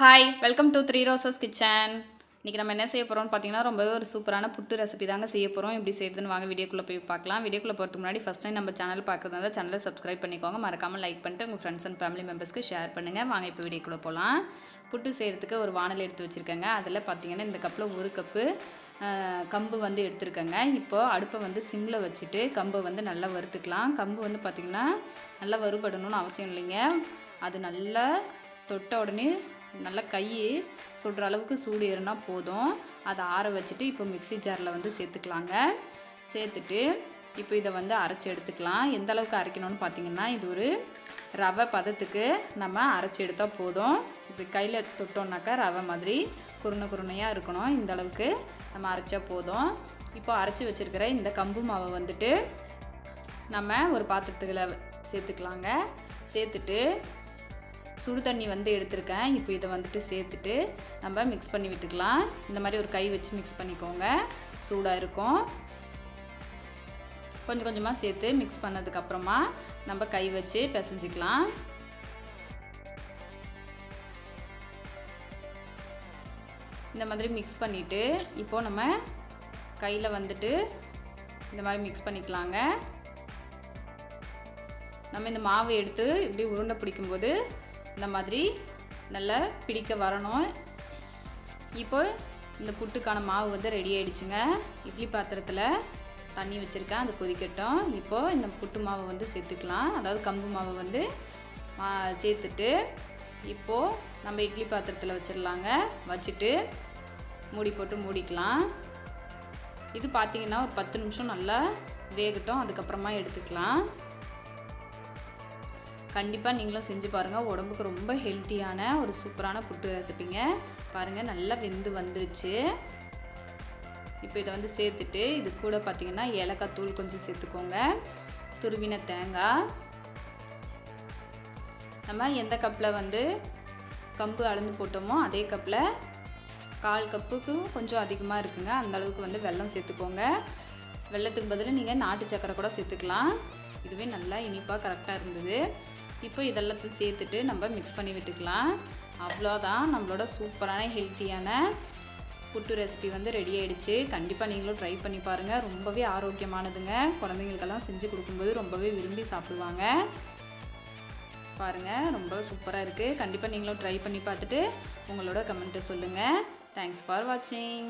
Hi welcome to Three Roses Kitchen இன்றைக்கி நம்ம என்ன செய்ய போகிறோம்னு பார்த்தீங்கன்னா ரொம்பவே ஒரு சூப்பரான புட்டு ரெசிபி தாங்க செய்ய போகிறோம் எப்படி செய்யுதுன்னு வாங்க வீடியோக்குள்ளே போய் பார்க்கலாம். வீடியோக்குள்ளே போகிறதுக்கு முன்னாடி ஃபஸ்ட் டைம் நம்ம சேனல் பார்க்குறதா சேனலை சப்ஸ்கிரைப் பண்ணிக்கோங்க. மறக்காமல் லைக் பண்ணிட்டு உங்கள் ஃப்ரெண்ட்ஸ் அண்ட் ஃபேமிலி மெம்பர்ஸ்க்கு ஷேர் பண்ணுங்கள் வாங்க இப்போ வீடியோக்குள்ளே போகலாம் புட்டு செய்கிறதுக்கு ஒரு வானல் எடுத்து வச்சுருக்கேங்க. அதில் பார்த்தீங்கன்னா இந்த கப்பில் ஒரு கப்பு கம்பு வந்து எடுத்துருக்கேங்க. இப்போது அடுப்பை வந்து சிம்மில் வச்சுட்டு கம்பை வந்து நல்லா வறுத்துக்கலாம். கம்பு வந்து பார்த்திங்கன்னா நல்லா வறுபடணும்னு அவசியம் இல்லைங்க. அது நல்லா தொட்ட உடனே நல்லா கை சுடுற அளவுக்கு சூடு ஏறினா போதும். அதை ஆற வச்சுட்டு இப்போ மிக்ஸி ஜாரில் வந்து சேர்த்துக்கலாங்க. சேர்த்துட்டு இப்போ இதை வந்து அரைச்சி எடுத்துக்கலாம். எந்த அளவுக்கு அரைக்கணும்னு பார்த்தீங்கன்னா இது ஒரு ரவை பதத்துக்கு நம்ம அரைச்சி எடுத்தால் போதும். இப்படி கையில் தொட்டோம்னாக்கா ரவை மாதிரி குருணை குருணையாக இருக்கணும். இந்த அளவுக்கு நம்ம அரைச்சா போதும். இப்போ அரைச்சி வச்சுருக்கிற இந்த கம்பு மாவை வந்துட்டு நம்ம ஒரு பாத்திரத்துக்குள்ள சேர்த்துக்கலாங்க. சேர்த்துட்டு சுடு தண்ணி வந்து எடுத்திருக்கேன். இப்போ இதை வந்துட்டு சேர்த்துட்டு நம்ம மிக்ஸ் பண்ணி விட்டுக்கலாம். இந்த மாதிரி ஒரு கை வச்சு மிக்ஸ் பண்ணிக்கோங்க. சூடாக இருக்கும். கொஞ்சம் கொஞ்சமாக சேர்த்து மிக்ஸ் பண்ணதுக்கப்புறமா நம்ம கை வச்சு பிசைஞ்சிக்கலாம். இந்த மாதிரி மிக்ஸ் பண்ணிவிட்டு இப்போது நம்ம கையில் வந்துட்டு இந்த மாதிரி மிக்ஸ் பண்ணிக்கலாங்க. நம்ம இந்த மாவு எடுத்து இப்படி உருண்டை பிடிக்கும்போது இந்த மாதிரி நல்லா பிடிக்க வரணும். இப்போ இந்த புட்டுக்கான மாவு வந்து ரெடி ஆகிடுச்சுங்க இட்லி பாத்திரத்தில் தண்ணி வச்சுருக்கேன் அது கொதிக்கட்டும். இப்போது இந்த புட்டு மாவை வந்து சேர்த்துக்கலாம். அதாவது கம்பு மாவை வந்து சேர்த்துட்டு இப்போது நம்ம இட்லி பாத்திரத்தில் வச்சிடலாங்க வச்சுட்டு மூடி போட்டு மூடிக்கலாம். இது பார்த்திங்கன்னா ஒரு பத்து நிமிஷம் நல்லா வேகட்டும். அதுக்கப்புறமா எடுத்துக்கலாம். கண்டிப்பாக நீங்களும் செஞ்சு பாருங்கள் உடம்புக்கு ரொம்ப ஹெல்த்தியான ஒரு சூப்பரான புட்டு ரெசிப்பிங்க பாருங்கள் நல்லா வெந்து வந்துருச்சு. இப்போ இதை வந்து சேர்த்துட்டு இது கூட பார்த்தீங்கன்னா ஏலக்காய் தூள் கொஞ்சம் சேர்த்துக்கோங்க. துருவின தேங்காய். நம்ம எந்த கப்பில் வந்து கம்பு அளந்து போட்டோமோ அதே கப்பில் கால் கப்புக்கும் கொஞ்சம் அதிகமாக இருக்குங்க. அந்த அளவுக்கு வந்து வெல்லம் சேர்த்துக்கோங்க. வெல்லத்துக்கு பதில் நீங்கள் நாட்டு சக்கரை கூட சேர்த்துக்கலாம். இதுவே நல்லா இனிப்பாக கரெக்டாக இருந்தது. இப்போ இதெல்லாத்தையும் சேர்த்துட்டு நம்ம மிக்ஸ் பண்ணி விட்டுக்கலாம். அவ்வளோதான் நம்மளோட சூப்பரான ஹெல்த்தியான புட்டு ரெசிபி வந்து ரெடி ஆகிடுச்சு கண்டிப்பாக நீங்களும் ட்ரை பண்ணி பாருங்கள் ரொம்பவே ஆரோக்கியமானதுங்க. குழந்தைங்களுக்கெல்லாம் செஞ்சு கொடுக்கும்போது ரொம்பவே விரும்பி சாப்பிடுவாங்க. பாருங்கள் ரொம்ப சூப்பராக இருக்குது கண்டிப்பாக நீங்களும் ட்ரை பண்ணி பார்த்துட்டு உங்களோட கமெண்ட்டை சொல்லுங்கள் தேங்க்ஸ் ஃபார் வாட்சிங்